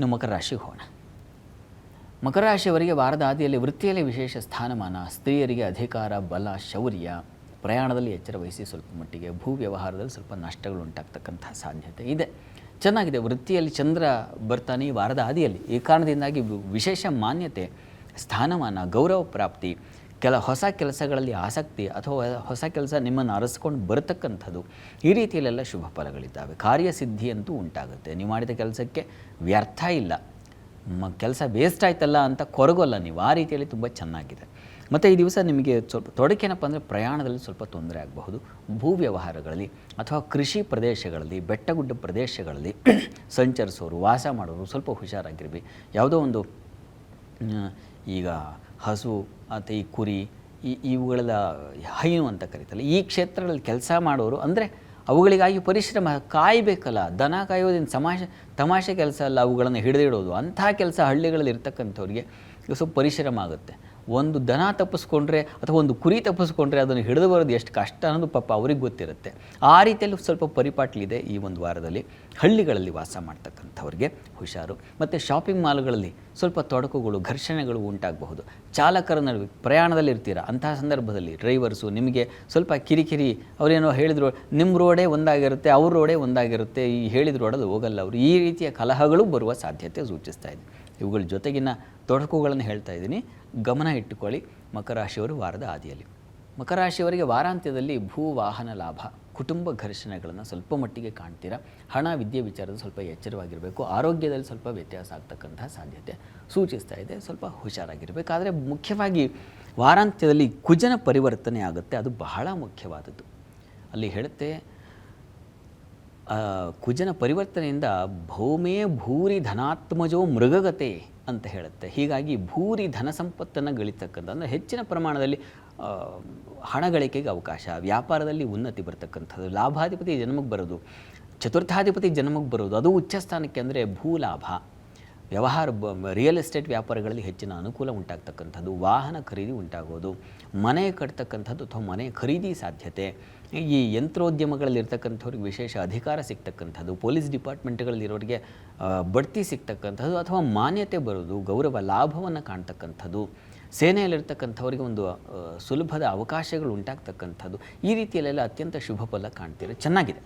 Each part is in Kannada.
ಇನ್ನು ಮಕರ ರಾಶಿಗೆ ಹೋಗೋಣ. ಮಕರ ರಾಶಿಯವರಿಗೆ ವಾರದ ಆದಿಯಲ್ಲಿ ವೃತ್ತಿಯಲ್ಲಿ ವಿಶೇಷ ಸ್ಥಾನಮಾನ, ಸ್ತ್ರೀಯರಿಗೆ ಅಧಿಕಾರ, ಬಲ, ಶೌರ್ಯ, ಪ್ರಯಾಣದಲ್ಲಿ ಎಚ್ಚರ ವಹಿಸಿ ಸ್ವಲ್ಪ ಮಟ್ಟಿಗೆ ಭೂ ವ್ಯವಹಾರದಲ್ಲಿ ಸ್ವಲ್ಪ ನಷ್ಟಗಳು ಉಂಟಾಗ್ತಕ್ಕಂಥ ಸಾಧ್ಯತೆ ಇದೆ. ಚೆನ್ನಾಗಿದೆ, ವೃತ್ತಿಯಲ್ಲಿ ಚಂದ್ರ ಬರ್ತಾನೆ ವಾರದ ಆದಿಯಲ್ಲಿ ಈ ಕಾರಣದಿಂದಾಗಿ ವಿಶೇಷ ಮಾನ್ಯತೆ, ಸ್ಥಾನಮಾನ, ಗೌರವ ಪ್ರಾಪ್ತಿ ಕೆಲ ಹೊಸ ಕೆಲಸಗಳಲ್ಲಿ ಆಸಕ್ತಿ ಅಥವಾ ಹೊಸ ಕೆಲಸ ನಿಮ್ಮನ್ನು ಅರಸ್ಕೊಂಡು ಬರತಕ್ಕಂಥದ್ದು ಈ ರೀತಿಯಲ್ಲೆಲ್ಲ ಶುಭ ಫಲಗಳಿದ್ದಾವೆ. ಕಾರ್ಯಸಿದ್ಧಿ ಅಂತೂ ಉಂಟಾಗುತ್ತೆ. ನೀವು ಮಾಡಿದ ಕೆಲಸಕ್ಕೆ ವ್ಯರ್ಥ ಇಲ್ಲ. ಮ, ಕೆಲಸ ವೇಸ್ಟ್ ಆಯ್ತಲ್ಲ ಅಂತ ಕೊರಗೋಲ್ಲ ನೀವು. ಆ ರೀತಿಯಲ್ಲಿ ತುಂಬ ಚೆನ್ನಾಗಿದೆ. ಮತ್ತು ಈ ದಿವಸ ನಿಮಗೆ ಸ್ವಲ್ಪ ತೊಡಕೇನಪ್ಪ ಅಂದರೆ ಪ್ರಯಾಣದಲ್ಲಿ ಸ್ವಲ್ಪ ತೊಂದರೆ ಆಗಬಹುದು. ಭೂ ವ್ಯವಹಾರಗಳಲ್ಲಿ ಅಥವಾ ಕೃಷಿ ಪ್ರದೇಶಗಳಲ್ಲಿ, ಬೆಟ್ಟಗುಡ್ಡ ಪ್ರದೇಶಗಳಲ್ಲಿ ಸಂಚರಿಸೋರು, ವಾಸ ಮಾಡೋರು ಸ್ವಲ್ಪ ಹುಷಾರಾಗಿರ್ಬೇಕು ಯಾವುದೋ ಒಂದು ಈಗ ಹಸು ಮತ್ತು ಈ ಕುರಿ, ಈ ಇವುಗಳ ಹೈನು ಅಂತ ಕರೀತಲ್ಲ. ಈ ಕ್ಷೇತ್ರಗಳಲ್ಲಿ ಕೆಲಸ ಮಾಡೋರು ಅಂದರೆ ಅವುಗಳಿಗಾಗಿ ಪರಿಶ್ರಮ ಕಾಯಬೇಕಲ್ಲ. ದನ ಕಾಯೋದಿನ ಸಮಾಶೆ, ತಮಾಷೆ ಕೆಲಸ ಅಲ್ಲ ಅವುಗಳನ್ನು ಹಿಡಿದಿಡೋದು. ಅಂಥ ಕೆಲಸ ಹಳ್ಳಿಗಳಲ್ಲಿ ಇರ್ತಕ್ಕಂಥವ್ರಿಗೆ ಸ್ವಲ್ಪ ಪರಿಶ್ರಮ ಆಗುತ್ತೆ. ಒಂದು ದನ ತಪ್ಪಿಸ್ಕೊಂಡ್ರೆ ಅಥವಾ ಒಂದು ಕುರಿ ತಪ್ಪಿಸ್ಕೊಂಡ್ರೆ ಅದನ್ನು ಹಿಡಿದು ಬರೋದು ಎಷ್ಟು ಕಷ್ಟ ಅನ್ನೋದು ಪಾಪ ಅವ್ರಿಗೆ ಗೊತ್ತಿರುತ್ತೆ. ಆ ರೀತಿಯಲ್ಲಿ ಸ್ವಲ್ಪ ಪರಿಪಾಟ್ಲಿದೆ ಈ ಒಂದು ವಾರದಲ್ಲಿ. ಹಳ್ಳಿಗಳಲ್ಲಿ ವಾಸ ಮಾಡ್ತಕ್ಕಂಥವ್ರಿಗೆ ಹುಷಾರು. ಮತ್ತು ಶಾಪಿಂಗ್ ಮಾಲ್ಗಳಲ್ಲಿ ಸ್ವಲ್ಪ ತೊಡಕುಗಳು, ಘರ್ಷಣೆಗಳು ಉಂಟಾಗಬಹುದು. ಚಾಲಕರ ನಡುವೆ ಪ್ರಯಾಣದಲ್ಲಿ ಇರ್ತೀರ? ಅಂತಹ ಸಂದರ್ಭದಲ್ಲಿ ಡ್ರೈವರ್ಸು ನಿಮಗೆ ಸ್ವಲ್ಪ ಕಿರಿಕಿರಿ, ಅವರೇನೋ ಹೇಳಿದ್ರು ನಿಮ್ಮ ರೋಡೇ ಒಂದಾಗಿರುತ್ತೆ, ಅವ್ರ ರೋಡೇ ಒಂದಾಗಿರುತ್ತೆ, ಈ ಹೇಳಿದ ರೋಡಲ್ಲಿ ಹೋಗಲ್ಲ ಅವರು. ಈ ರೀತಿಯ ಕಲಹಗಳು ಬರುವ ಸಾಧ್ಯತೆ ಸೂಚಿಸ್ತಾ ಇದೆ. ಇವುಗಳ ಜೊತೆಗಿನ ತೊಡಕುಗಳನ್ನು ಹೇಳ್ತಾ ಇದ್ದೀನಿ. ಗಮನ ಇಟ್ಟುಕೊಳ್ಳಿ. ಮಕರ ರಾಶಿಯವರು ವಾರದ ಆದಿಯಲ್ಲಿ. ಮಕರ ರಾಶಿಯವರಿಗೆ ವಾರಾಂತ್ಯದಲ್ಲಿ ಭೂ ವಾಹನ ಲಾಭ, ಕುಟುಂಬ ಘರ್ಷಣೆಗಳನ್ನು ಸ್ವಲ್ಪ ಮಟ್ಟಿಗೆ ಕಾಣ್ತೀರಾ? ಹಣ, ವಿದ್ಯೆ ವಿಚಾರದ ಸ್ವಲ್ಪ ಎಚ್ಚರವಾಗಿರಬೇಕು. ಆರೋಗ್ಯದಲ್ಲಿ ಸ್ವಲ್ಪ ವ್ಯತ್ಯಾಸ ಆಗ್ತಕ್ಕಂತಹ ಸಾಧ್ಯತೆ. ಸೂಚಿಸ್ತಾ ಇದೆ, ಸ್ವಲ್ಪ ಹುಷಾರಾಗಿರಬೇಕು. ಆದರೆ ಮುಖ್ಯವಾಗಿ ವಾರಾಂತ್ಯದಲ್ಲಿ ಕುಜನ ಪರಿವರ್ತನೆ ಆಗುತ್ತೆ. ಅದು ಬಹಳ ಮುಖ್ಯವಾದದ್ದು. ಅಲ್ಲಿ ಹೇಳುತ್ತೆ ಕುಜನ ಪರಿವರ್ತನೆಯಿಂದ ಭೌಮೇ ಭೂರಿ ಧನಾತ್ಮಜೋ ಮೃಗಗತೆ ಅಂತ ಹೇಳುತ್ತೆ. ಹೀಗಾಗಿ ಭೂರಿ ಧನ ಸಂಪತ್ತನ್ನು ಗಳಿತಕ್ಕಂಥ, ಅಂದರೆ ಹೆಚ್ಚಿನ ಪ್ರಮಾಣದಲ್ಲಿ ಹಣ ಗಳಿಕೆಗೆ ಅವಕಾಶ, ವ್ಯಾಪಾರದಲ್ಲಿ ಉನ್ನತಿ ಬರ್ತಕ್ಕಂಥದ್ದು, ಲಾಭಾಧಿಪತಿ ಜನ್ಮಕ್ಕೆ ಬರೋದು, ಚತುರ್ಥಾಧಿಪತಿ ಜನ್ಮಕ್ಕೆ ಬರೋದು, ಅದು ಉಚ್ಚ ಸ್ಥಾನಕ್ಕೆ ಅಂದರೆ ಭೂಲಾಭ. ವ್ಯವಹಾರ ಬ, ರಿಯಲ್ ಎಸ್ಟೇಟ್ ವ್ಯಾಪಾರಗಳಲ್ಲಿ ಹೆಚ್ಚಿನ ಅನುಕೂಲ ಉಂಟಾಗ್ತಕ್ಕಂಥದ್ದು, ವಾಹನ ಖರೀದಿ ಉಂಟಾಗೋದು, ಮನೆ ಕಟ್ತಕ್ಕಂಥದ್ದು ಅಥವಾ ಮನೆ ಖರೀದಿ ಸಾಧ್ಯತೆ ಈ ಯಂತ್ರೋದ್ಯಮಗಳಲ್ಲಿ ಇರ್ತಕ್ಕಂಥವ್ರಿಗೆ ವಿಶೇಷ ಅಧಿಕಾರ ಸಿಗ್ತಕ್ಕಂಥದ್ದು, ಪೊಲೀಸ್ ಡಿಪಾರ್ಟ್ಮೆಂಟ್ಗಳಲ್ಲಿರೋರಿಗೆ ಬಡ್ತಿ ಸಿಗ್ತಕ್ಕಂಥದ್ದು ಅಥವಾ ಮಾನ್ಯತೆ ಬರೋದು, ಗೌರವ ಲಾಭವನ್ನು ಕಾಣ್ತಕ್ಕಂಥದ್ದು, ಸೇನೆಯಲ್ಲಿರ್ತಕ್ಕಂಥವ್ರಿಗೆ ಒಂದು ಸುಲಭದ ಅವಕಾಶಗಳು ಉಂಟಾಗ್ತಕ್ಕಂಥದ್ದು ಈ ರೀತಿಯಲ್ಲೆಲ್ಲ ಅತ್ಯಂತ ಶುಭ ಫಲ ಕಾಣ್ತೀರ ಚೆನ್ನಾಗಿದೆ.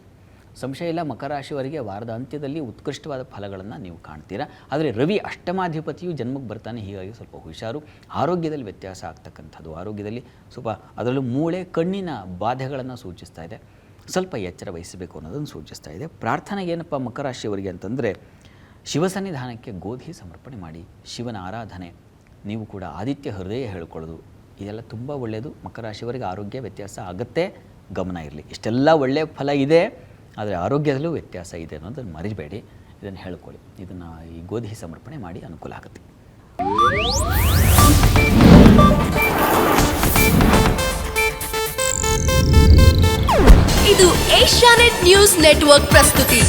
ಸಂಶಯ ಇಲ್ಲ, ಮಕರ ರಾಶಿಯವರಿಗೆ ವಾರದ ಅಂತ್ಯದಲ್ಲಿ ಉತ್ಕೃಷ್ಟವಾದ ಫಲಗಳನ್ನು ನೀವು ಕಾಣ್ತೀರಾ? ಆದರೆ ರವಿ ಅಷ್ಟಮಾಧಿಪತಿಯು ಜನ್ಮಕ್ಕೆ ಬರ್ತಾನೆ, ಹೀಗಾಗಿ ಸ್ವಲ್ಪ ಹುಷಾರು. ಆರೋಗ್ಯದಲ್ಲಿ ವ್ಯತ್ಯಾಸ ಆಗ್ತಕ್ಕಂಥದ್ದು ಆರೋಗ್ಯದಲ್ಲಿ. ಸ್ವಲ್ಪ ಅದರಲ್ಲೂ ಮೂಳೆ ಕಣ್ಣಿನ ಬಾಧೆಗಳನ್ನು ಸೂಚಿಸ್ತಾ ಇದೆ. ಸ್ವಲ್ಪ ಎಚ್ಚರ ವಹಿಸಬೇಕು ಅನ್ನೋದನ್ನು ಸೂಚಿಸ್ತಾ ಇದೆ. ಪ್ರಾರ್ಥನೆ ಏನಪ್ಪ ಮಕರ ರಾಶಿಯವರಿಗೆ ಅಂತಂದರೆ, ಶಿವಸನ್ನಿಧಾನಕ್ಕೆ ಗೋಧಿ ಸಮರ್ಪಣೆ ಮಾಡಿ, ಶಿವನ ಆರಾಧನೆ. ನೀವು ಕೂಡ ಆದಿತ್ಯ ಹೃದಯ ಹೇಳ್ಕೊಳ್ಳೋದು. ಇದೆಲ್ಲ ತುಂಬ ಒಳ್ಳೆಯದು ಮಕರ ರಾಶಿಯವರಿಗೆ ಆರೋಗ್ಯ ವ್ಯತ್ಯಾಸ ಆಗುತ್ತೆ. ಗಮನ ಇರಲಿ. ಇಷ್ಟೆಲ್ಲ ಒಳ್ಳೆಯ ಫಲ ಇದೆ. ಆದರೆ ಆರೋಗ್ಯದಲ್ಲೂ ವ್ಯತ್ಯಾಸ ಇದೆ ಅನ್ನೋದನ್ನು ಮರಿಬೇಡಿ. ಇದನ್ನು ಹೇಳ್ಕೊಳ್ಳಿ. ಇದನ್ನು ಈ ಗೋಧಿ ಸಮರ್ಪಣೆ ಮಾಡಿ ಅನುಕೂಲ ಆಗುತ್ತೆ. ಇದು ಏಷ್ಯಾನೆಟ್ ನ್ಯೂಸ್ ನೆಟ್ವರ್ಕ್ ಪ್ರಸ್ತುತಿ.